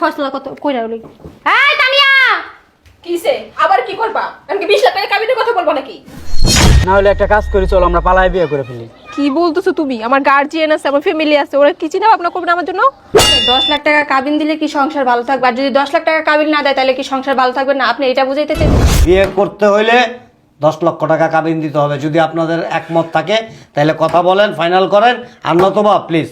ফয়সলা কত কইরা এই তানিয়া! কিসে? আবার কি করবা? আমি কি লাখ টাকা কাবিনের কথা বলব নাকি? না হলে একটা কাজ করি চলো আমরা পালায় বিয়ে করে ফেলি। কি বলতেছো তুমি? আমার গার্জিয়ান আছে আমার ফ্যামিলি আছে ওরা কি চিন্তা ভাবনা করবে আমার জন্য? দশ লাখ টাকা কাবিন দিলে কি সংসার ভালো থাকবে? আর যদি দশ লাখ টাকা কাবিন না দেয় তাহলে কি সংসার ভালো থাকবে না? আপনি এটা বুঝাইতে চাই বিয়ে করতে হইলে দশ লক্ষ টাকা কাবিন দিতে হবে। যদি আপনাদের একমত থাকে তাহলে কথা বলেন ফাইনাল করেন। আর নতবা প্লিজ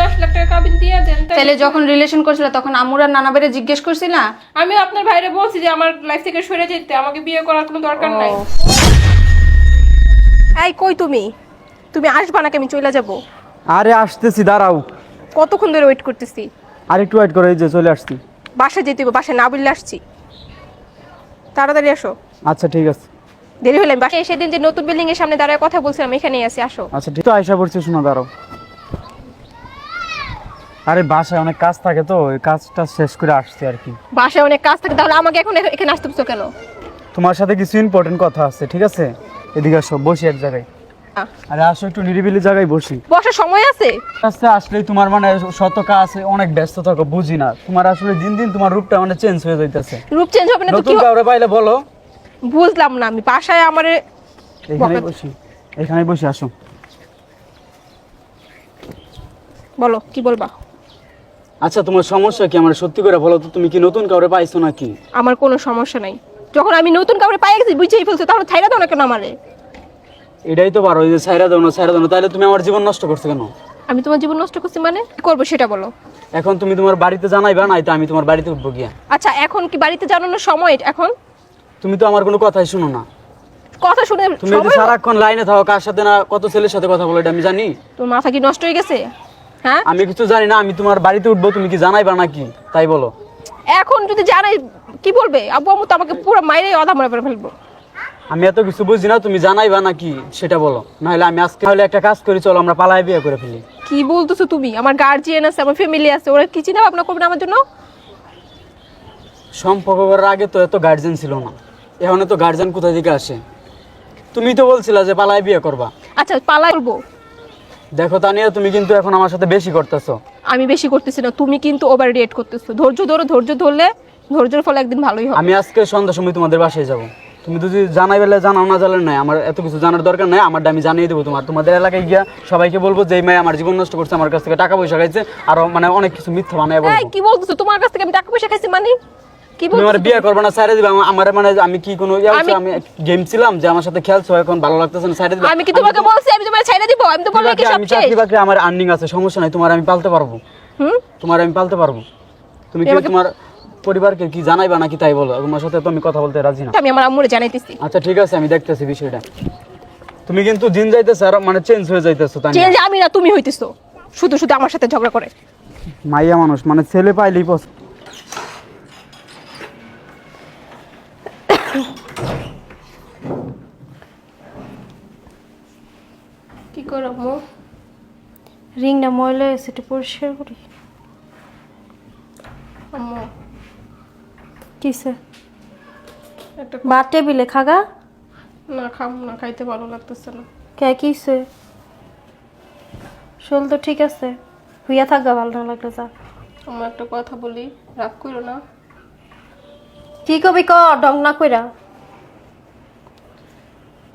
দশ লাখ টাকা কাবিন দিয়ে দেন তাহলে যখন রিলেশন করছিল তখন আমুর আর নানা বেড়ে জিজ্ঞেস করছি না আমি আপনার ভাইরে বলছি যে আমার লাইফ থেকে সরে যেতে আমাকে বিয়ে করার কোনো দরকার নাই। এই কই তুমি? তুমি আসবা নাকি? আমি চলে যাব। আরে আসতেছি দাঁড়াও। কতক্ষণ ধরে ওয়েট করতেছি? আর একটু ওয়েট করে এই যে চলে আসছি। বাসায় যেতে হবে বাসায় না বললে আসছি। তাড়াতাড়ি আসো। আচ্ছা ঠিক আছে। দেরি হলে আমি বাসায় সেদিন যে নতুন বিল্ডিং এর সামনে দাঁড়ায় কথা বলছিলাম এখানেই আছি আসো। আচ্ছা ঠিক তো আয়সা পড়ছে শোনা দাঁড়াও। আরে বাসায় অনেক কাজ থাকে তো ওই কাজটা শেষ করে আসছি আর কি। বাসায় অনেক কাজ থাকে তাহলে আমাকে এখন এখানে আসতে বলছো কেন? তোমার সাথে কিছু ইম্পর্টেন্ট কথা আছে ঠিক আছে? এদিকে আসো বসি এক জায়গায়। আহ, আরে আসো একটু নিরিবিলি জায়গায় বসি। বসার সময় আছে? আস্তে আসলেই তোমার মানে শত কাজ আছে অনেক ব্যস্ত থাকো বুঝি না। তোমার আসলে দিন দিন তোমার রূপটা মানে চেঞ্জ হয়ে যাইতেছে। রূপ চেঞ্জ হবে না তো কি নতুন হবে? কাউরে পাইলে বলো। বুঝলাম না আমি বাসায় আমার এখানে বকা- বসি এখানে বসে আসো। বলো কি বলবা? আচ্ছা তোমার সমস্যা কি? আমার সত্যি করে বলো তো তুমি কি নতুন কাউরে পাইছো নাকি? আমার কোনো সমস্যা নাই। যখন আমি নতুন কাউরে পাই গেছি বুঝেই ফেলছো তাহলে ছাইরা দাও না কেন আমারে? এটাই তো পারো যে সাইরা দাও না সাইরা দাও না তাহলে তুমি আমার জীবন নষ্ট করছ কেন? আমি তোমার জীবন নষ্ট করছি মানে? কি করব সেটা বলো। এখন তুমি তোমার বাড়িতে জানাইবা নাই তো আমি তোমার বাড়িতে উঠবো গিয়া। আচ্ছা এখন কি বাড়িতে জানানোর সময় এখন? তুমি তো আমার কোনো কথাই শুনো না। কথা শুনে তুমি যদি সারাক্ষণ লাইনে থাকো কার সাথে না কত ছেলের সাথে কথা বলো এটা আমি জানি। তোর মাথা কি নষ্ট হয়ে গেছে? হ্যাঁ? আমি কিছু জানি না আমি তোমার বাড়িতে উঠবো তুমি কি জানাইবা নাকি? তাই বলো। এখন যদি জানাই কি বলবে? আব্বু আম্মু তো আমাকে পুরো মাইরে অধা মরে করে ফেলব। আমি এত কিছু বুঝি না তুমি জানাইবা নাকি? সেটা বলো। নাহলে আমি আজকে হলে একটা কাজ করি চলো আমরা পালায় বিয়ে করে ফেলি। কি বলতেছো তুমি? আমার গার্জিয়ান আছে আমার ফ্যামিলি আছে ওরা কি চিন্তা ভাবনা করবে না আমার জন্য? সম্পর্ক করার আগে তো এত গার্জেন ছিল না। এখন তো গার্জেন কোথায় থেকে আসে? তুমি তো বলছিলা যে পালায় বিয়ে করবা। আচ্ছা পালাই বলব। দেখো তানিয়া তুমি কিন্তু এখন আমার সাথে বেশি করতেছো। আমি বেশি করতেছি না তুমি কিন্তু ওভার রিয়েট করতেছো। ধৈর্য ধরো ধৈর্য ধরলে ধৈর্যের ফলে একদিন ভালোই হবে। আমি আজকে সন্ধ্যার সময় তোমাদের বাসায় যাব। তুমি যদি জানাই বেলে জানাও না জানলে নাই আমার এত কিছু জানার দরকার নাই আমারটা আমি জানিয়ে দেবো তোমার। তোমাদের এলাকায় গিয়া সবাইকে বলব যে এই মেয়ে আমার জীবন নষ্ট করছে আমার কাছ থেকে টাকা পয়সা খাইছে আর মানে অনেক কিছু মিথ্যা বানায় এই বলব কি বলতেছো? তোমার কাছ থেকে আমি টাকা পয়সা খাইছি মানে? কি আমার বিয়ে করবে না সাইডে দিবে আমার মানে আমি কি কোনো আমি- আমি গেম ছিলাম যে আমার সাথে খেলছো এখন ভালো লাগতেছে না সাইডে দিবে। আমি কি তোমাকে বলছি আমি তোমার ছেড়ে দিব? আমি তো বললাম কি সব আমি চাকরি বাকরি আমার আর্নিং আছে সমস্যা নাই তোমার আমি পালতে পারব। হুম? তোমার আমি পালতে পারব। তুমি কি তোমার পরিবারকে কি জানাইবা নাকি তাই বলো? তোমার সাথে তো আমি কথা বলতে রাজি না। আমি আমার আম্মুরে জানাইতেছি। আচ্ছা ঠিক আছে আমি দেখতেছি বিষয়টা। তুমি কিন্তু দিন যাইতেছে আর মানে চেঞ্জ হয়ে যাইতেছো তাই চেঞ্জ আমি না তুমি হইতেছো। শুধু শুধু আমার সাথে ঝগড়া করে। মাইয়া মানুষ মানে ছেলে পাইলেই পছন্দ কি করো আম্মু রিংটা ময়লা হয়েছে একটু পরিষ্কার করি। আম্মু। কিসে একটা বা টেবিলে খাগা? না খাম না খাইতে ভালো লাগতেছে না। কে কিসে শোল তো ঠিক আছে। হুইয়া থাকবা ভালো না লাগলে যা। আমার একটা কথা বলি রাগ করো না। কি কবি ক ডং না কইরা।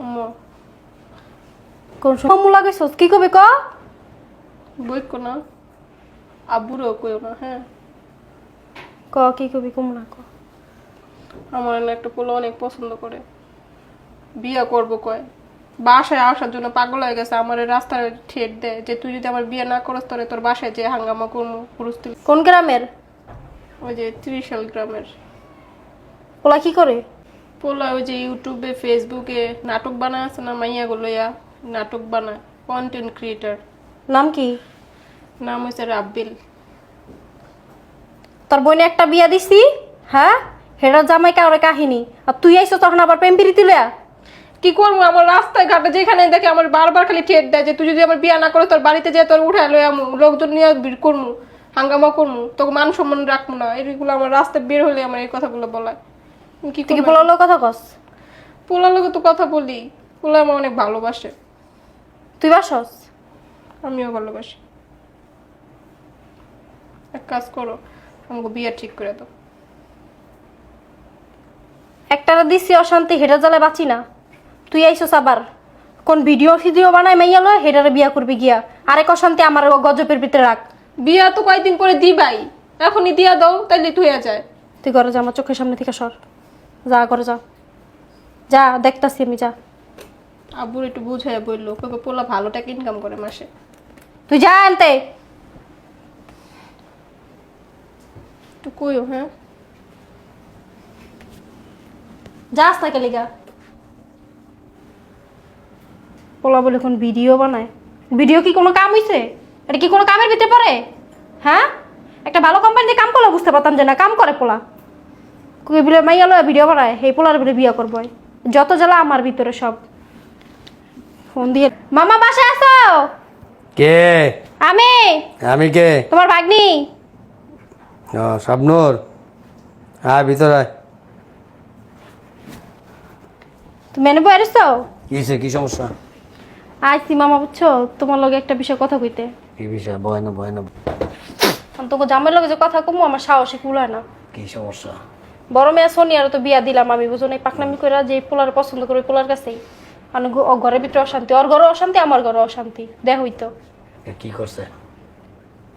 আম্মু কোন সময় লাগাইছস কি কবি ক? বইকো না। আব্বুরও কইও না হ্যাঁ। ক কি কবি কম না ক। আমার না একটা পোলা অনেক পছন্দ করে। বিয়ে করব কয়। বাসায় আসার জন্য পাগল হয়ে গেছে আমার রাস্তায় ঠেট দেয় যে তুই যদি আমার বিয়ে না করস তাহলে তোর বাসায় যে হাঙ্গামা করব পুরুস্তি কোন গ্রামের? ওই যে ত্রিশাল গ্রামের। ওলা কি করে? পোলা ওই যে ইউটিউবে ফেসবুকে নাটক বানায় আছে না মাইয়াগুলো ইয়া নাটক বানায় কন্টেন্ট ক্রিয়েটার নাম কি? নাম হয়েছে রাব্বিল। তোর বোনে একটা বিয়া দিছি হ্যাঁ? হেডার জামাই কাউরে কাহিনী। আর তুই আইছো তখন আবার প্রেম প্রীতি লয়া কি করব? আমার রাস্তায় ঘাটে যেখানে দেখে আমার বারবার খালি ঠেট দেয় যে তুই যদি আমার বিয়া না করে তোর বাড়িতে যে তোর উঠে লই আমু লোকজন নিয়ে ভিড় করমু হাঙ্গামা করমু তোকে মান সম্মান রাখব না। এইগুলো আমার রাস্তায় বের হলে আমার এই কথাগুলো বলায়। কি বলালো কথা কস? পোলার লোকে তো কথা বলি। পোলা আমার অনেক ভালোবাসে। তুই বাসস? আমিও ভালোবাসি। এক কাজ করো আমাকে বিয়ে ঠিক করে দাও। একটারা দিছি অশান্তি হেটা জ্বালায় বাঁচি না। তুই আইসস আবার। কোন ভিডিও ফিডিও বানায় মাইয়া লয় হেটারে বিয়া করবি গিয়া। আরেক অশান্তি আমার গজপের ভিতরে রাখ। বিয়া তো কয়েকদিন পরে দিবাই। এখনই দিয়া দাও তাইলে তুই যায়। তুই ঘরে যা আমার চোখের সামনে থেকে সর। যা ঘরে যা। যা দেখতাছি আমি যা। আব্বুর একটু বুঝাই বলল তোকে পোলা ভালো টাকা ইনকাম করে মাসে। তুই যা আনতে। একটু কইও হ্যাঁ? যাস না কেলিগা। পোলা বলে কোন ভিডিও বানায়। ভিডিও কি কোনো কাম হইছে? এটা কি কোনো কামের ভিতরে পড়ে? হ্যাঁ? একটা ভালো কোম্পানিতে কাম করলে বুঝতে পারতাম যে না কাম করে পোলা। কুই বলে মাইয়া লয় ভিডিও বানায় সেই পোলার বলে বিয়া করব। যত জ্বালা আমার ভিতরে সব। ফোন দিয়ে মামা বাসায় আসো কে? আমি। আমি কে? তোমার ভাগ্নি। ও শাবনুর হ্যাঁ ভিতরে আয়। তুমি মেনে বই আসছো কিসে কি সমস্যা? আইসি মামা বুঝছ? তোমার লগে একটা বিষয় কথা কইতে। কি বিষয়? ভয় না ভয় না। আমি তোকে জামের লগে যে কথা কমু আমার সাহসে কুলায় না। কি সমস্যা? বড় মেয়ে সোনিয়ার তো বিয়া দিলাম আমি বুঝো নাই? পাকনামি করে যে পোলার পছন্দ করে পোলার কাছেই। মানে ও ঘরের ভিতরে অশান্তি। ওর ঘরে অশান্তি আমার ঘরে অশান্তি। দেখ হইতো। কি করছে?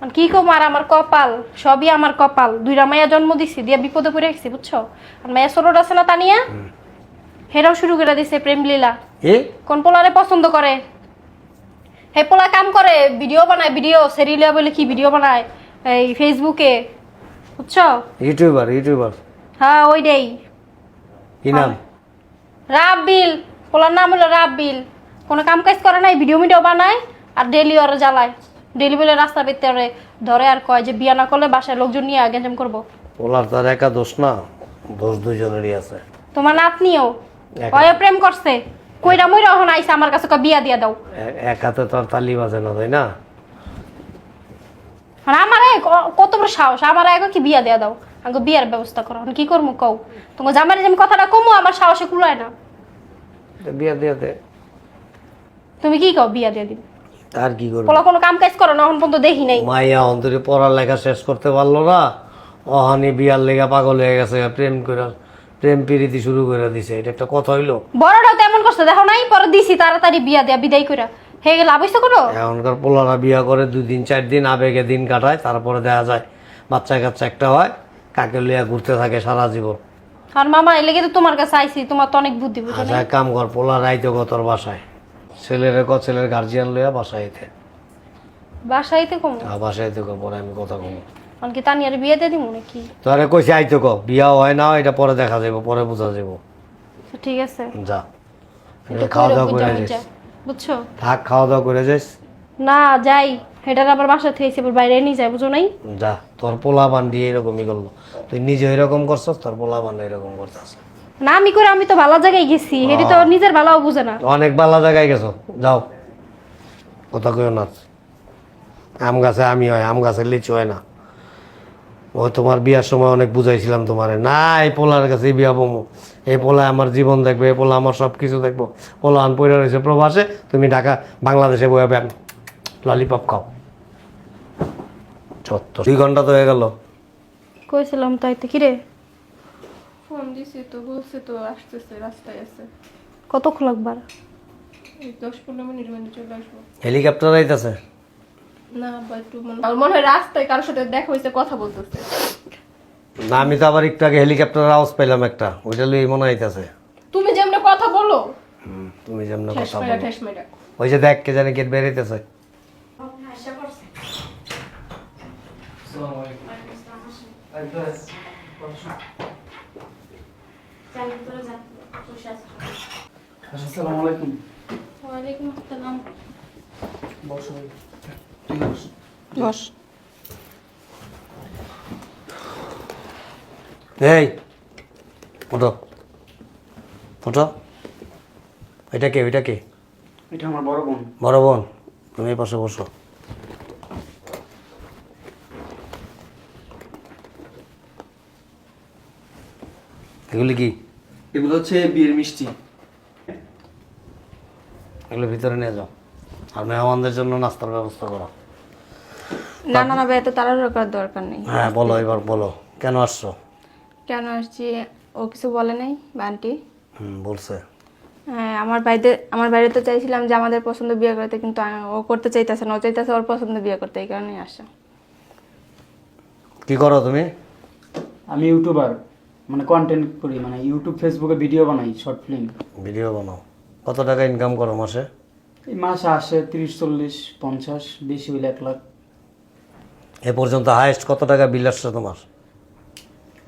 মানে কি কম আর আমার কপাল? সবই আমার কপাল। দুইটা মায়া জন্ম দিছি দিয়া বিপদে পড়ে গেছি বুঝছ? আর মায়া সরোর আছে না তানিয়া? হেরাও শুরু করে দিছে প্রেম লীলা। এ? কোন পোলারে পছন্দ করে? হে পোলা কাম করে ভিডিও বানায় ভিডিও সেরিলিয়া বলে কি ভিডিও বানায়? এই ফেসবুকে বুঝছ? YouTuber YouTuber. হ্যাঁ ওইটাই। কি নাম? রাব্বিল পোলার নাম হলো রাব্বিল। কোনো কাম কাজ করে নাই ভিডিও মিডিও বানায় আর ডেলি ওরা জ্বালায়। ডেলি বলে রাস্তা পেতে ওরে ধরে আর কয় যে বিয়া না করলে বাসায় লোকজন নিয়ে গেঞ্জাম করব। ওলার তার একা দোষ না দোষ দুজনেরই আছে। তোমার নাতনিও। কয় প্রেম করছে? কইরা মইরা এখন আইসা আমার কাছে কয় বিয়া দিয়া দাও। এক হাতে তো আর তালি বাজে না তাই না? আর আমার কত বড় সাহস আমার আগে কি বিয়া দেয়া দাও? আগে বিয়ার ব্যবস্থা করো। কি করব কও? তোমার জামাই যে আমি কথাটা কমো আমার সাহসে কুলায় না। বিয়া দিয়ে দে। তুমি কি কও বিয়া দিয়ে দিন তার কি করবে? পোলা কোনো কাম কাজ করো না এখন পর্যন্ত দেখি নাই। মাইয়া অন্তরে পড়ালেখা শেষ করতে পারল না। অহানি বিয়ার লেগা পাগল হয়ে গেছে প্রেম করে প্রেম প্রীতি শুরু করে দিছে। এটা একটা কথা হইল। বড়টাও তো এমন করছে দেখো নাই পরে দিছি তাড়াতাড়ি বিয়া দেয়া বিদায় কইরা। হে গেল আবশ্যক করো এখনকার পোলারা বিয়া করে দুই দিন চার দিন আবেগে দিন কাটায় তারপরে দেখা যায় বাচ্চা কাচ্চা একটা হয় কাকে লইয়া ঘুরতে থাকে সারা জীবন। আর মামা এলে তো তোমার কাছে আইছি তোমার তো অনেক বুদ্ধি বুঝো আচ্ছা এক কাম কর পোলার আইতে তোর বাসায়। ছেলের ক ছেলের গার্জিয়ান লইয়া বাসায় আইতে বাসাইতে কম? আর বাসায় আইতে পরে আমি কথা কম। অনকি তানিয়ার বিয়ে দিয়ে দিমু নাকি? তোরে কইছে আইতে ক বিয়া হয় না এটা পরে দেখা যাব পরে বোঝা যাব তো ঠিক আছে। যা। খাওয়া দাওয়া করে। যাইস বুঝছ? থাক খাওয়া দাওয়া করে যাইস না যাই। হেটার আবার বাসা থেকে এসে বাইরে নিয়ে যায় বুঝো নাই? যা তোর পোলা বান্ডি এরকমই করল। তুই নিজে এরকম করছস তোর পোলা বান্ডি এরকম করছস। না আমি করে আমি তো ভালো জায়গায় গেছি। হেটি তো নিজের ভালোও বুঝে না। অনেক ভালো জায়গায় গেছো। যাও। কথা কইও না। আম গাছে আমি হয় আম গাছে লিচু হয় না। ও তোমার বিয়ার সময় অনেক বুঝাইছিলাম তোমারে। না এই পোলার কাছে বিয়া বমু। এই পোলা আমার জীবন দেখবে এই পোলা আমার সব কিছু দেখব। পোলা আন পয়রা রয়েছে প্রবাসে তুমি ঢাকা বাংলাদেশে বয়ে ব্যাম ললিপপ খাও। চত্ব দুই ঘণ্টা তো হয়ে গেল। কইছিলাম তাই তো কিরে? ফোন দিছি তো বলছে তো আসতেছে রাস্তায় আছে। কতক্ষণ লাগবার এই দশ পনেরো মিনিট মধ্যে চলে আসব। হেলিকপ্টার আইতাছে? না বা একটু মনে আমার মনে হয় রাস্তায় কারোর সাথে দেখা হয়েছে কথা বলতেছে। না আমি তো আবার একটু আগে হেলিকপ্টার আওয়াজ পেলাম একটা ওইটা লুই মনে হইতাছে তুমি যেমন কথা বলো। হুম, তুমি যেমন কথা বলো। ঠেস মেরা ওই যে দেখ কে জানে গেট বেরিয়েছে আসসালামু আলাইকুম। ওয়ালাইকুম আসসালাম। বসো। বস। এই ওঠো ওঠো এটা কে ওইটা কে? এটা আমার বড় বোন। বড় বোন তুমি এই পাশে বসো। এগুলি কি? এগুলো হচ্ছে বিয়ের মিষ্টি। এগুলো ভিতরে নিয়ে যাও। আর মেহমানদের জন্য নাস্তার ব্যবস্থা করো। না না না ভাই এত তাড়াহুড়ো করার দরকার নেই। হ্যাঁ বলো এবার বলো। কেন আসছো? কেন আসছি? ও কিছু বলে নাই বান্টি হুম বলছে। হ্যাঁ আমার বাড়িতে আমার বাড়িতে তো চাইছিলাম যে আমাদের পছন্দ বিয়ে করতে কিন্তু ও করতে চাইতেছে না। ও চাইতেছে ওর পছন্দ বিয়ে করতে এই কারণেই আসা কি করো তুমি? আমি ইউটিউবার। মানে কন্টেন্ট করি মানে ইউটিউব ফেসবুকে ভিডিও বানাই শর্ট ফিল্ম ভিডিও বানাও। কত টাকা ইনকাম করো মাসে? এই মাসে আসে তিরিশ চল্লিশ পঞ্চাশ বেশি হইলে এক লাখ। এ পর্যন্ত হাইয়েস্ট কত টাকা বিল আসছে তোমার?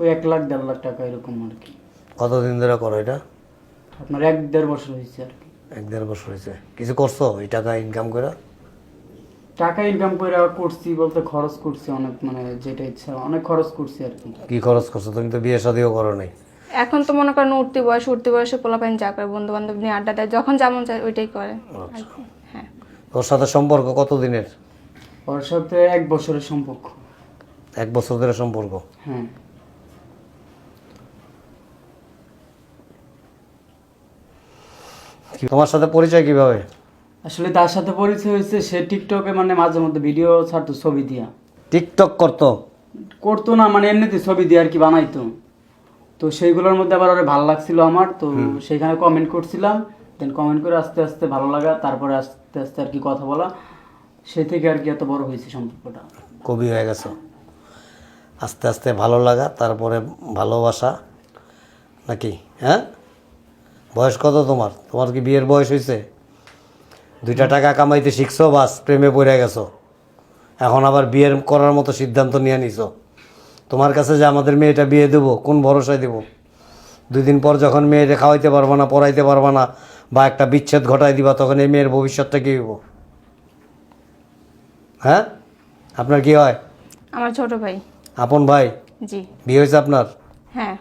ওই এক লাখ দেড় লাখ টাকা এরকম আর কি। কতদিন ধরে করো এটা? আপনার এক দেড় বছর হয়েছে আর কি। এক দেড় বছর হয়েছে। কিছু করছ? এই টাকা ইনকাম করে? টাকা ইনকাম করে করছি বলতে খরচ করছি অনেক মানে যেটা ইচ্ছা অনেক খরচ করছি আর কি। কি খরচ করছ? তুমি তো বিয়ে শাদিও করো নাই। এখন তো মনে করেন উঠতি বয়স উঠতি বয়সে পোলাপাইন যা করে বন্ধু বান্ধব নিয়ে আড্ডা দেয় যখন যেমন চায় ওইটাই করে হ্যাঁ। তোর সাথে সম্পর্ক কত দিনের ওর সাথে এক বছরের সম্পর্ক। এক বছর ধরে সম্পর্ক? হ্যাঁ। তোমার সাথে পরিচয় কীভাবে? আসলে তার সাথে পরিচয় হয়েছে সে টিকটকে মানে মাঝে মধ্যে ভিডিও ছাড়তো ছবি দিয়া। টিকটক করতো? করতো না মানে এমনিতে ছবি দিয়ে আর কি বানাইতো। তো সেইগুলোর মধ্যে আবার ওরে ভালো লাগছিল আমার তো সেখানে কমেন্ট করছিলাম দেন কমেন্ট করে আস্তে আস্তে ভালো লাগা তারপরে আস্তে আস্তে আর কি কথা বলা। সে থেকে আর কি এত বড় হয়েছে সম্পর্কটা। কবি হয়ে গেছো। আস্তে আস্তে ভালো লাগা তারপরে ভালোবাসা নাকি হ্যাঁ? বয়স কত তোমার? তোমার কি বিয়ের বয়স হয়েছে? দুইটা টাকা কামাইতে শিখছো বাস প্রেমে পড়ে গেছো। এখন আবার বিয়ের করার মতো সিদ্ধান্ত নিয়ে নিছো। তোমার কাছে যে আমাদের মেয়েটা বিয়ে দেবো কোন ভরসায় দেবো? দুই দিন পর যখন মেয়েটা খাওয়াইতে পারবা না পড়াইতে পারবা না বা একটা বিচ্ছেদ ঘটাই দিবা তখন এই মেয়ের ভবিষ্যৎটা কী হইব? হ্যাঁ? আপনার কি হয়? আমার ছোট ভাই। আপন ভাই? জি। বিয়ে হয়েছে আপনার? হ্যাঁ।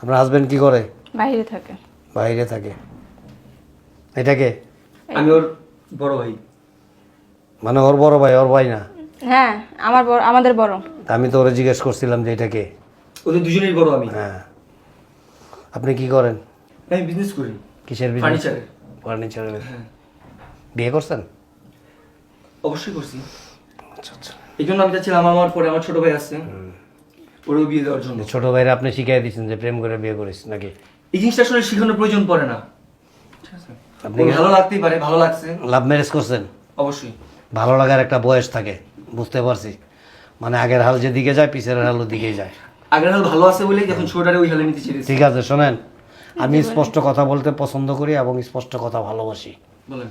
আপনার হাজবেন্ড কি করে? বাইরে থাকে। বাইরে থাকে। এটাকে আমি ওর বড় ভাই। মানে ওর বড় ভাই ওর ভাই না? হ্যাঁ আমার বড় আমাদের বড়। আমি তো ওরে জিজ্ঞেস করছিলাম যে এটাকে ওদের দুজনেই বড় আমি। হ্যাঁ। আপনি কি করেন? আমি বিজনেস করি। কিসের ফার্নিচারের ফার্নিচারের বিয়ে করছেন? অবশ্যই করছি। আচ্ছা আচ্ছা। এই জন্য আমি চাচ্ছিলাম আমার পরে আমার ছোট ভাই আসছে। ওরেও বিয়ে দেওয়ার জন্য। ছোট ভাইরা আপনি শিখাই দিয়েছেন যে প্রেম করে বিয়ে করিস নাকি? এই জিনিসটা আসলে শেখানোর প্রয়োজন পড়ে না। ঠিক আছে? আপনি ভালো লাগতেই পারে? ভালো লাগছে? লাভ ম্যারেজ করছেন? অবশ্যই। ভালো লাগার একটা বয়স থাকে বুঝতে পারছি। মানে আগের হাল যেদিকে যায় পিছের হাল দিকেই যায়। আগের হাল ভালো আছে বলে এখন ছোটারে ওই হালে নিতে চেয়েছি ঠিক আছে শোনেন। আমি স্পষ্ট কথা বলতে পছন্দ করি এবং স্পষ্ট কথা ভালোবাসি। বলেন।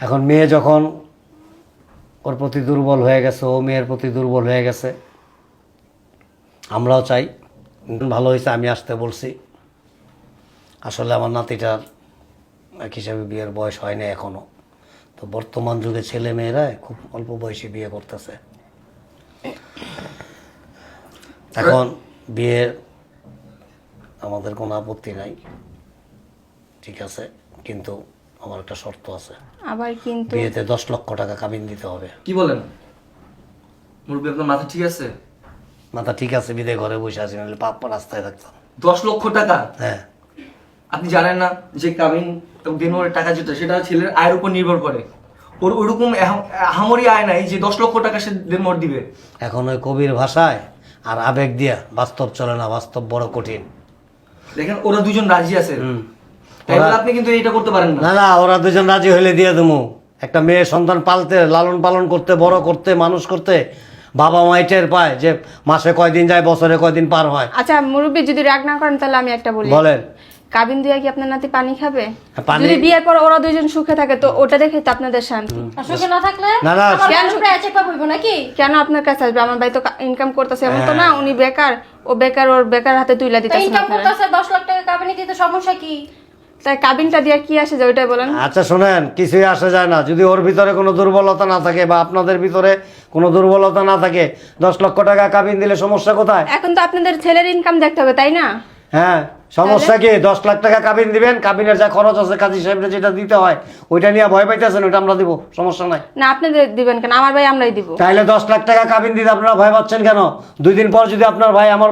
এখন মেয়ে যখন ওর প্রতি দুর্বল হয়ে গেছে ও মেয়ের প্রতি দুর্বল হয়ে গেছে আমরাও চাই ভালো হয়েছে আমি আসতে বলছি। আসলে আমার নাতিটার এক হিসাবে বিয়ের বয়স হয় না এখনও। তো বর্তমান যুগে ছেলে মেয়েরা খুব অল্প বয়সে বিয়ে করতেছে। এখন বিয়ের আমাদের কোনো আপত্তি নাই। ঠিক আছে কিন্তু আমার একটা শর্ত আছে। আবার কিন্তু বিয়েতে দশ লক্ষ টাকা কামিন দিতে হবে। কি বলেন? মুরব্বী আপনার মাথা ঠিক আছে? মাথা ঠিক আছে বিদে ঘরে বসে আছি নাহলে পাপ্পা রাস্তায় থাকতাম। দশ লক্ষ টাকা? হ্যাঁ। আপনি জানেন না যে কামিন এবং দেনমোরের টাকা যেটা সেটা ছেলের আয়ের উপর নির্ভর করে। ওর ওরকম হামরি আয় নাই যে দশ লক্ষ টাকা সে দেনমোর দিবে। এখন ওই কবির ভাষায় আর আবেগ দিয়া বাস্তব চলে না বাস্তব বড় কঠিন। দেখেন ওরা দুজন রাজি আছে। হুম। তাই বলে আপনি কিন্তু এটা করতে পারেন না। না না ওরা দুজন রাজি হইলে দিয়ে দেবো একটা মেয়ে সন্তান পালতে লালন পালন করতে বড় করতে মানুষ করতে বাবা মাই টের পায় যে মাসে কয়দিন যায় বছরে কয়দিন পার হয়। আচ্ছা মুরব্বী যদি রাগ না করেন তাহলে আমি একটা বলি। বলেন। কাবিন দিয়া কি আপনার নাতি পানি খাবে? হ্যাঁ, যদি বিয়ের পর ওরা দুজন সুখে থাকে তো ওটা দেখে তো আপনাদের শান্তি। সুখে না থাকলে না, না, কেন- উপরে চেপা বইব নাকি? কেন আপনার কাছে আসবে? আমার ভাই তো ইনকাম করতেছে এমন তো না উনি বেকার। ও বেকার ওর বেকার হাতে তুইলা তো দিতেছেন ইনকাম করতেছে দশ লাখ টাকা কাবিনি দিতে সমস্যা কি? তাই কাবিনটা দিয়া কি আসে যে ওইটাই বলেন। আচ্ছা শোনেন কিছুই আসা যায় না। যদি ওর ভিতরে কোনো দুর্বলতা না থাকে বা আপনাদের ভিতরে কোনো দুর্বলতা না থাকে দশ লক্ষ টাকা কাবিন দিলে সমস্যা কোথায়? এখন তো আপনাদের ছেলের ইনকাম দেখতে হবে তাই না? হ্যাঁ। সমস্যা কি? দশ লাখ টাকা কাবিন দিবেন কাবিনের যা খরচ আছে কাজী সাহেবরা যেটা দিতে হয় ওইটা নিয়ে ভয় পাইতেছেন ওইটা আমরা দিব সমস্যা নাই। না আপনি দিবেন কেন? আমার ভাই আমরাই দিব। তাইলে দশ লাখ টাকা কাবিন দিতে আপনারা ভয় পাচ্ছেন কেন? দুই দিন পর যদি আপনার ভাই আমার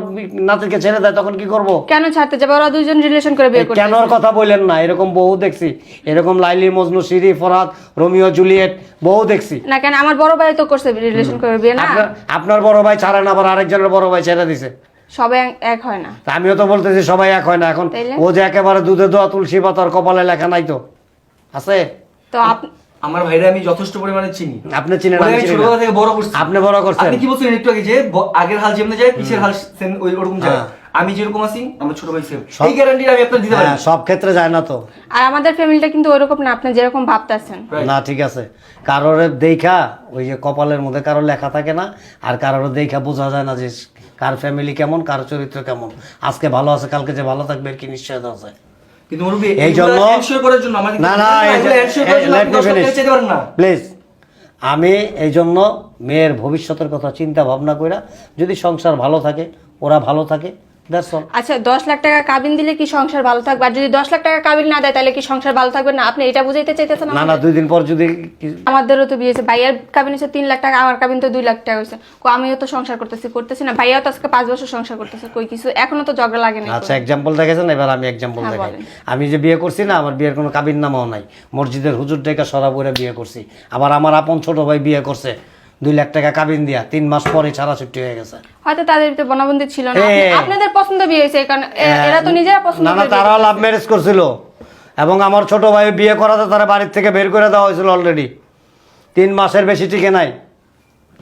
নাতিকে ছেড়ে দেয় তখন কি করব? কেন ছাড়তে যাবে? ওরা দুইজন রিলেশন করে বিয়ে কেন ওর কথা বললেন না? এরকম বহু দেখছি। এরকম লাইলি মজনু সিরি ফরহাদ রোমিও জুলিয়েট বহু দেখছি। না কেন? আমার বড় ভাই তো করছে রিলেশন করে বিয়ে না? আপনার আপনার বড় ভাই ছাড়েন আবার আরেকজনের বড় ভাই ছেড়ে দিছে। সবাই এক- হয় না। তা আমিও তো বলতেছি সবাই এক হয় না এখন। ও যে একেবারে দুধে দোয়া তুলসী পাতার কপালে লেখা নাই তো। আছে? তো আমার ভাইরা আমি যথেষ্ট পরিমাণে চিনি। আপনি চিনেন আমি ছোটবেলা থেকে বড় করছি। আপনি বড় করছেন। আপনি কি বলছেন? একটু আগে যে আগের হাল যেমন যায় পিছের হাল সেম- ওই ওরকম যায়। হ্যাঁ। আমি যেরকম আছি আমার ছোট ভাই সেম। সব- এই গ্যারান্টি আমি আপনার দিতে পারি। হ্যাঁ সব ক্ষেত্রে যায় না তো। আর আমাদের ফ্যামিলিটা কিন্তু ওইরকম না আপনি যেরকম ভাবতেছেন. না ঠিক আছে। কারোর দেখা ওই যে কপালের মধ্যে কারোর লেখা থাকে না আর কারোর দেখা বোঝা যায় না যে কার ফ্যামিলি কেমন কার চরিত্র কেমন? আজকে ভালো আছে কালকে যে ভালো থাকবে আর কি নিশ্চয়তা আছে? কিন্তু এই জন্য না না প্লিজ আমি এই জন্য মেয়ের ভবিষ্যতের কথা চিন্তা ভাবনা কইরা যদি সংসার ভালো থাকে ওরা ভালো থাকে দ্যাটস অল আচ্ছা দশ লাখ টাকা কাবিন দিলে কি সংসার ভালো থাকবে? আর যদি দশ লাখ টাকা কাবিন না দেয় তাহলে কি সংসার ভালো থাকবে না? আপনি এটা বুঝাইতে চাইতেছেন না না দুই দিন পর যদি আমাদেরও তো বিয়ে হয়েছে। ভাইয়ার কাবিন হচ্ছে লাখ টাকা আমার কাবিন তো লাখ টাকা হয়েছে। কো আমিও তো সংসার করতেছি করতেছি না। ভাইয়াও তো আজকে পাঁচ বছর সংসার করতেছে। কই কিছু এখনও তো ঝগড়া লাগে না আচ্ছা দেখেছেন এবার আমি এক্সাম্পল হ্যাঁ, দেখাই। আমি যে বিয়ে করছি না আমার বিয়ের কোনো কাবিন নামাও নাই। মসজিদের হুজুর ডেকে সরা বিয়ে করছি। আবার আমার আপন ছোট ভাই বিয়ে করছে। দুই লাখ টাকা কাবিন দিয়া তিন মাস পরে ছাড়া ছুটি হয়ে গেছে। হয়তো তাদের ভিতরে বনাবন্দি ছিল না। আপনাদের পছন্দ বিয়ে হয়েছে কারণে এ- এরা তো নিজেরা পছন্দ না না তারাও লাভ ম্যারেজ করছিল। এবং আমার ছোট ভাই বিয়ে করাতে তারা বাড়ির থেকে বের করে দেওয়া হয়েছিল অলরেডি তিন মাসের বেশি টিকে নাই।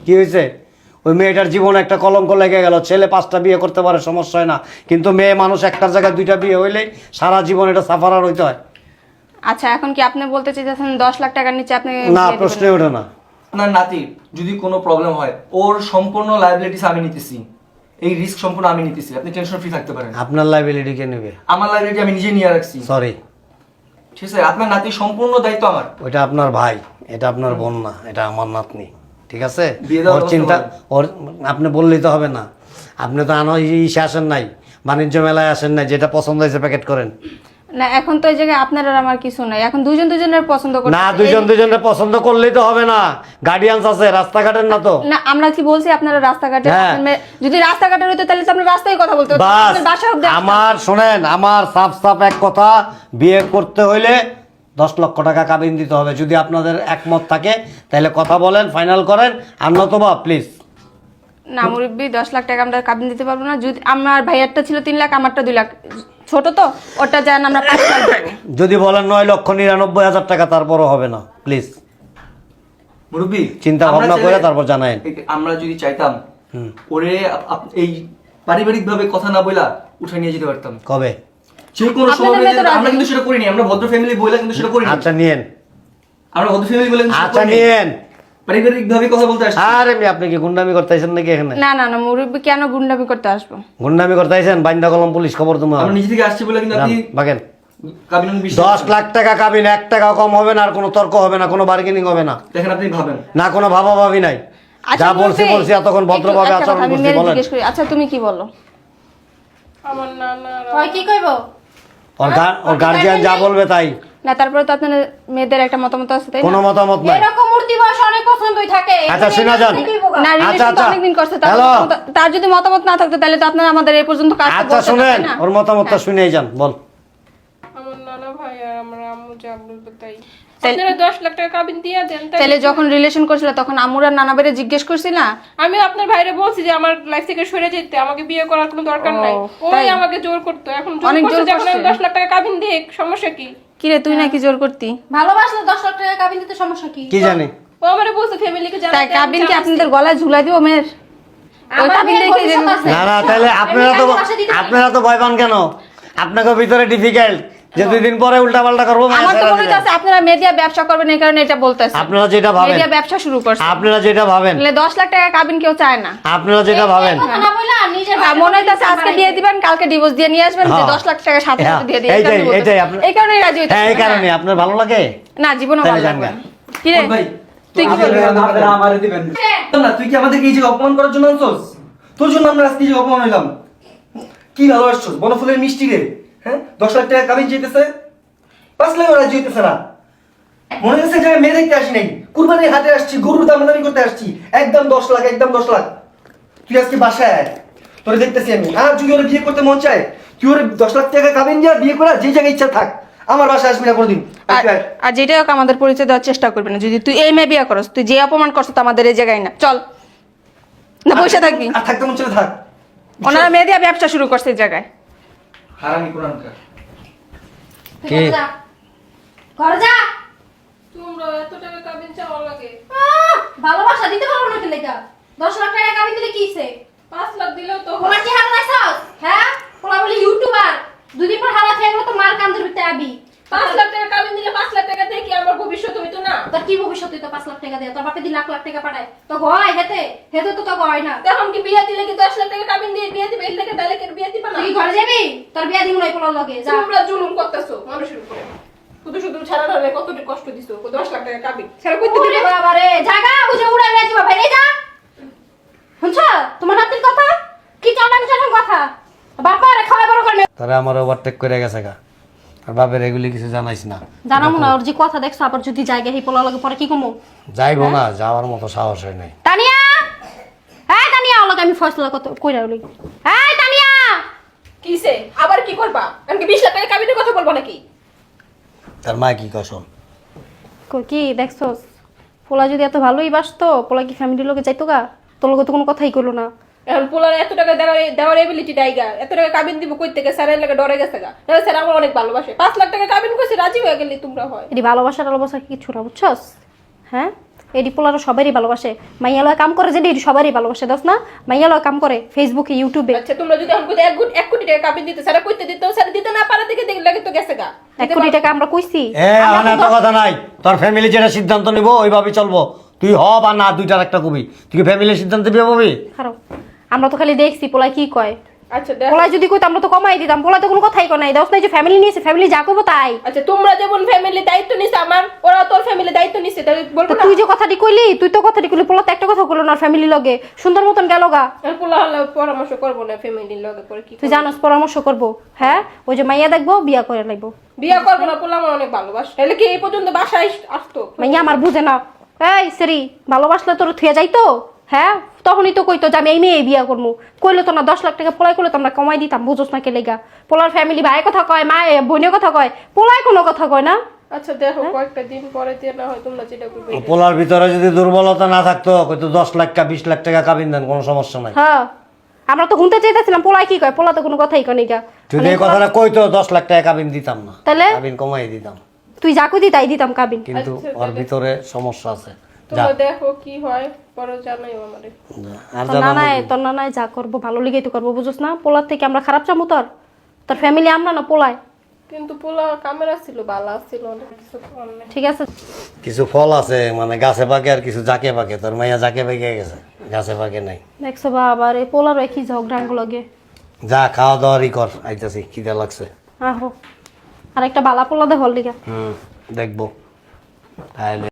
কি হয়েছে? ওই মেয়েটার জীবনে একটা কলঙ্ক লেগে গেল। ছেলে পাঁচটা বিয়ে করতে পারে সমস্যা হয় না। কিন্তু মেয়ে মানুষ একটার জায়গায় দুইটা বিয়ে হইলেই সারা জীবন এটা সাফারার হইতে হয়। আচ্ছা এখন কি আপনি বলতে চাইতেছেন দশ লাখ টাকার নিচে আপনি না প্রশ্নই ওঠে না। আপনার নাতি যদি কোনো প্রবলেম হয় ওর সম্পূর্ণ লাইবিলিটিস আমি নিতেছি। এই রিস্ক সম্পূর্ণ আমি নিতেছি। আপনি টেনশন ফ্রি থাকতে পারেন। আপনার লাইবিলিটি কে নেবে? আমার লাইবিলিটি আমি নিজে নিয়ে রাখছি। সরি ঠিক আছে আপনার নাতির সম্পূর্ণ দায়িত্ব আমার। ওইটা আপনার ভাই এটা আপনার বোন না এটা আমার নাতনি। ঠিক আছে? ওর চিন্তা ওর আপনি বললেই তো হবে না। আপনি তো আনো ইসে আসেন নাই বাণিজ্য মেলায় আসেন নাই যেটা পছন্দ হয়েছে প্যাকেট করেন। না এখন তো এই জায়গায় আপনার আর আমার কিছু নাই। এখন দুজন দুজনের পছন্দ করতে না দুজন দুজনের পছন্দ করলেই তো হবে না। গার্ডিয়ানস আছে রাস্তাঘাটের না তো। না আমরা কি বলছি আপনারা রাস্তাঘাটে? হ্যাঁ। যদি রাস্তাঘাটে হইতো তাহলে তো আপনার রাস্তায় কথা বলতে। বাসা আমার শোনেন আমার সাফ সাফ এক কথা বিয়ে করতে হইলে দশ লক্ষ টাকা কাবিন দিতে হবে। যদি আপনাদের একমত থাকে তাহলে কথা বলেন ফাইনাল করেন। আর নতবা প্লিজ না মুরব্বী দশ লাখ টাকা আমরা কাবিন দিতে পারব না। যদি আমার ভাইয়ারটা ছিল তিন লাখ আমারটা দুই লাখ। ছোট তো ওটা যান আমরা পাঁচ লাখ দেবো। যদি বলেন নয় লক্ষ নিরানব্বই হাজার টাকা তারপরও হবে না প্লিজ মুরব্বী চিন্তা ভাবনা করে তারপর জানায়েন। আমরা যদি চাইতাম হুম। ওরে আপ- এই পারিবারিক ভাবে কথা না বইলা উঠে নিয়ে যেতে পারতাম। কবে? যে কোনো আপনাদের সময় মেয়ে তো আমরা কিন্তু সেটা করিনি আমরা ভদ্র ফ্যামিলি বইলা কিন্তু সেটা করিনি। আচ্ছা নিয়েন। আমরা ভদ্র ফ্যামিলি বলে কিন্তু সেটা আচ্ছা করিনি। নিয়েন। পারিবারিক কথা বলতে আসছি আরে আমি আপনি কি গুন্ডামি করতেছেন নাকি এখানে? না না না মুরব্বী কেন গুন্ডামি করতে আসব? গুন্ডামি করতেছেন বাইন্দা কলম পুলিশ খবর তোমার। আমরা নিজে থেকে আসছি বলে কিন্তু আপনি বাগেন। দশ লাখ টাকা কাবিন এক টাকা কম হবে না আর কোনো তর্ক হবে না কোনো বার্গেনিং হবে না। দেখেন আপনি ভাবেন। না কোনো ভাবা ভাবি নাই। আচ্ছা, যা বলছি বলছি এতক্ষণ ভদ্রভাবে আচরণ করছি বলেন। আচ্ছা তুমি কি বলো? আমার নানা হয় কি কইব? ওর গা- ওর গার্জিয়ান যা বলবে তাই। না তারপরে তো আপনার মেয়েদের একটা মতামত আছে তাই কোনো মতামত নাই। এরকম মূর্তি বয়স অনেক পছন্দই থাকে। আচ্ছা, শোনা যান। না আচ্ছা, রিলেশন আচ্ছা। করছে তার যদি মতামত না থাকতো তাহলে তো আপনারা আমাদের এই পর্যন্ত কাজ আচ্ছা শুনেন ওর মতামতটা শুনেই যান বল। আমার নানা ভাই আর আমার আম্মু যা বলবে তাই। তাই- আপনারা দশ লাখ টাকা কাবিন দিয়ে দেন তাহলে যখন রিলেশন করছিল তখন আমুর আর নানা বেড়ে জিজ্ঞেস করছি না আমি আপনার ভাইরে বলছি যে আমার লাইফ থেকে সরে যেতে আমাকে বিয়ে করার কোনো দরকার নাই। ওই আমাকে জোর করতো। এখন জোর অনেক জোর যখন আমি করছে। দশ লাখ টাকা কাবিন দিয়ে সমস্যা কি? কিরে তুই নাকি জোর করতি? ভালোবাসলে দশ লাখ টাকা কাবিন দিতে সমস্যা কি? কি জানি? ও আমারে বলছে ফ্যামিলিকে তাই কাবিন কি আপনাদের গলায় ঝুলাই দিব মেয়ের। না না তাহলে আপনারা তো। আপনারা তো ভয় পান কেন? আপনাকে ভিতরে ডিফিকাল্ট যে দুই দিন পরে উল্টা পাল্টা করব আমার তো মনে হচ্ছে আপনারা মিডিয়া ব্যবসা করবেন এই কারণে এটা বলতেছে। আপনারা যেটা ভাবেন। মিডিয়া ব্যবসা শুরু করছে। আপনারা যেটা ভাবেন। তাহলে দশ লাখ টাকা কাবিন কেউ চায় না। আপনারা যেটা ভাবেন। না বইলা নিজের মনে হইতেছে আজকে বিয়ে দিবেন কালকে ডিভোর্স দিয়ে নিয়ে আসবেন যে হ্যাঁ। দশ লাখ টাকা সাথে হ্যাঁ, সাথে দিয়ে দিই এইটাই, এই কারণে এইটাই এই কারণেই রাজি হইতেছে হ্যাঁ এই কারণে আপনার ভালো লাগে? না জীবনও ভালো যান লাগবে গা। না। কি রে ভাই তুই কি আমাদের- বলবি? আমারে দিবেন। না তুই কি আমাদেরকে এই যে অপমান করার জন্য আনছোস? তোর জন্য আমরা আজকে যে অপমান হইলাম। কি ভালোবাসছোস? বনফুলের মিষ্টি রে। হ্যাঁ? দশ লাখ টাকা কাবিন যেতেছে পাঁচ লাখ রাজি হইতেছে না। মনে হচ্ছে যে মেয়ে দেখতে আসি নাই। কুরবানির হাটে আসছি গরুর দামাদামি করতে আসছি। একদম দশ লাখ একদম দশ লাখ। তুই আজকে বাসায় আয়। তোরে দেখতেছি আমি। আর যদি ওরা বিয়ে করতে মন চায় তুই ওরে দশ লাখ টাকা কাবিন যা বিয়ে করা যে জায়গায় ইচ্ছা থাক। আমার বাসায় আসবি না কোনোদিন। আর যেটাই হোক আমাদের পরিচয় দেওয়ার চেষ্টা করবি না। যদি তুই এই মেয়ে বিয়ে করস তুই যে অপমান করছ তো আমাদের এই জায়গায় না। চল। না বসে থাকবি। আর থাকতে মন চলে থাক। ওনারা মেয়ে দিয়ে ব্যবসা শুরু করছে এই জায়গায়। হারামি কোরআনকার। ঘরে যা। ঘরে যা। তোমরা এত টাকা কাবিন চাওয়া লাগে। ভালোবাসা দিতে পারব না কেলে দশ লাখ টাকা কাবিন দিলে কি হইছে? পাঁচ লাখ দিলেও তো পোলা কি হারা নাইছস হ্যাঁ? পোলা বলি ইউটিউবার। দুদিন পর হারা থেকে তো মার কান্দর ভিতরে আবি পাঁচ লাখ টাকা কাবিন দিলে পাঁচ লাখ টাকা দিয়ে কি আমার ভবিষ্যৎ হইতো না? তোর কি ভবিষ্যৎ তুই তো পাঁচ লাখ টাকা দেয়? তোর বাপে দি লাখ লাখ টাকা পাঠায়। তো হয় হেতে হেতে তো তো হয় না। তখন কি বিয়ে দিলে কি দশ লাখ টাকা কাবিন দিয়ে বিয়ে দিবে? এর লেগে তাহলে কি বিয়ে দিবে না? তুই ঘরে যাবি? তোর বিয়া দিব নাই পোলার লগে যা। তোমরা জুলুম করতেছো মানুষের উপরে। শুধু শুধু ছাড়া না কতটি কষ্ট দিছো? দশ লাখ টাকা কাবিন ছাড়া করতে ওরে বাবা রে জায়গা বুঝে উড়াই নিয়ে যাবা ভাই যা। শুনছ? তোমার নাতির কথা? কি চাটাং চাটাং কথা? বাপা রে খাওয়া বড় করে তারা আমার ওভারটেক করে গেছে গা। আর বাপের এগুলি কিছু জানাইস না। জানামু না ওর যে কথা দেখছ আবার যদি জায়গা হি পোলা লগে পরে কি কমু? যাইবো না যাওয়ার মতো সাহস হয় নাই। তানিয়া! হ্যাঁ তানিয়া ওর আমি ফয়সলা কত কইরা লই হ্যাঁ? কিসে আবার কি করবা? আমি কি বিশ লাখ টাকা কাবিনের কথা বলব নাকি? তার মা কি কসম? কই কি দেখছস? পোলা যদি এত ভালোই বাসতো পোলা কি ফ্যামিলির লোকে যাইতো গা? তোর লগে তো কোনো কথাই কইলো না। এখন পোলার এত টাকা দেওয়ার দেওয়ার এবিলিটি ডাইগা এত টাকা কাবিন দিব কই থেকে? স্যারের লাগে ডরে গেছে গা। স্যার আমার অনেক ভালোবাসে। পাঁচ লাখ টাকা কাবিন কইছে রাজি হয়ে গেলি তোমরা হয়। এটি ভালোবাসা টালোবাসা কিছু না বুঝছস? হ্যাঁ? এটি পোলারও সবারই ভালোবাসে। মাইয়া লয় কাম করে যে এটি সবারই ভালোবাসে দোস না? মাইয়া লয় কাম করে ফেসবুকে ইউটিউবে আচ্ছা তোমরা যদি এখন এক কোটি এক কোটি টাকা দিতে স্যার কইতে দিত স্যার দিতে না পারা থেকে দেখলে লাগে তো গেছে গা। এক কোটি টাকা আমরা কইছি। এ আমার এত কথা নাই। তোর ফ্যামিলি যেটা সিদ্ধান্ত নিব ওইভাবে চলবো। তুই হ বা না দুইটার একটা কবি। তুই কি ফ্যামিলির সিদ্ধান্ত বিয়ে পাবি আমরা তো খালি দেখছি পোলাই কি কয়। আচ্ছা যদি আমরা তো কমাই দিতাম পোলা তো কোনো কথাই কয় নাই। দোস নাই যে ফ্যামিলি নিয়েছে ফ্যামিলি যা করব তাই। আচ্ছা তোমরা যেমন ফ্যামিলি দায়িত্ব নিছে আমার ওরা তোর ফ্যামিলি দায়িত্ব নিছে বলব তুই যে কথাটি কইলি তুই তো কথাটি কইলি পোলা তো একটা কথা কইলো না ফ্যামিলি লগে। সুন্দর মতন গেল গা। পোলা হলে পরামর্শ করব না ফ্যামিলির লগে পরে কি তুই জানোস পরামর্শ করব হ্যাঁ? ওই যে মাইয়া দেখব বিয়া করে লাগবো বিয়ে করব না পোলা আমার অনেক ভালোবাসে। তাহলে কি এই পর্যন্ত বাসায় আসতো? মাইয়া আমার বুঝে না। এই সেরি ভালোবাসলে তোর থুয়ে যাইতো? হ্যাঁ তখনই তো কইতো যে আমি এই মেয়ে বিয়া করব কইলো তো না দশ লাখ টাকা পোলাই করলে তো আমরা কমাই দিতাম বুঝোস না কেলেগা পোলার ফ্যামিলি ভাই কথা কয় মা বোনের কথা কয় পোলাই কোনো কথা কয় না। আচ্ছা দেখো কয়েকটা দিন পরে দিয়ে না হয় তোমরা যেটা করবে। পোলার ভিতরে যদি দুর্বলতা না থাকতো হয়তো দশ লাখ কা বিশ লাখ টাকা কাবিন দেন কোনো সমস্যা নাই। হ্যাঁ আমরা তো শুনতে চাইতেছিলাম পোলাই কি কয়? পোলা তো কোনো কথাই কয় নিগা যদি এই কথাটা কইতো দশ লাখ টাকা কাবিন দিতাম না। তাহলে? কাবিন কমাই দিতাম। তুই যা কইতি তাই দিতাম কাবিন। কিন্তু ওর ভিতরে সমস্যা আছে। দেখো কি হয় পরে জানাইও আমারে। আর তোর তোর নানায় যা করব ভালো লিগেই তো করব বুঝোস না? পোলার থেকে আমরা খারাপ চামু তোর? তোর ফ্যামিলি আমরা না পোলায়? কিন্তু পোলা ক্যামেরা ছিল ভালো ছিল কিছু ঠিক আছে। কিছু ফল আছে মানে গাছে পাকে আর কিছু জাকে পাকে। তোর মাইয়া জাকে পাকে গেছে গাছে পাকে নাই। দেখছ বাবা রে পোলার একই ঝগড়াঙ্গ লগে যা খাওয়া দাওয়ারই কর আইতাছি খিদে লাগছে। আহো আর একটা বালা পোলা দে হল লিগা হুম দেখব। তাহলে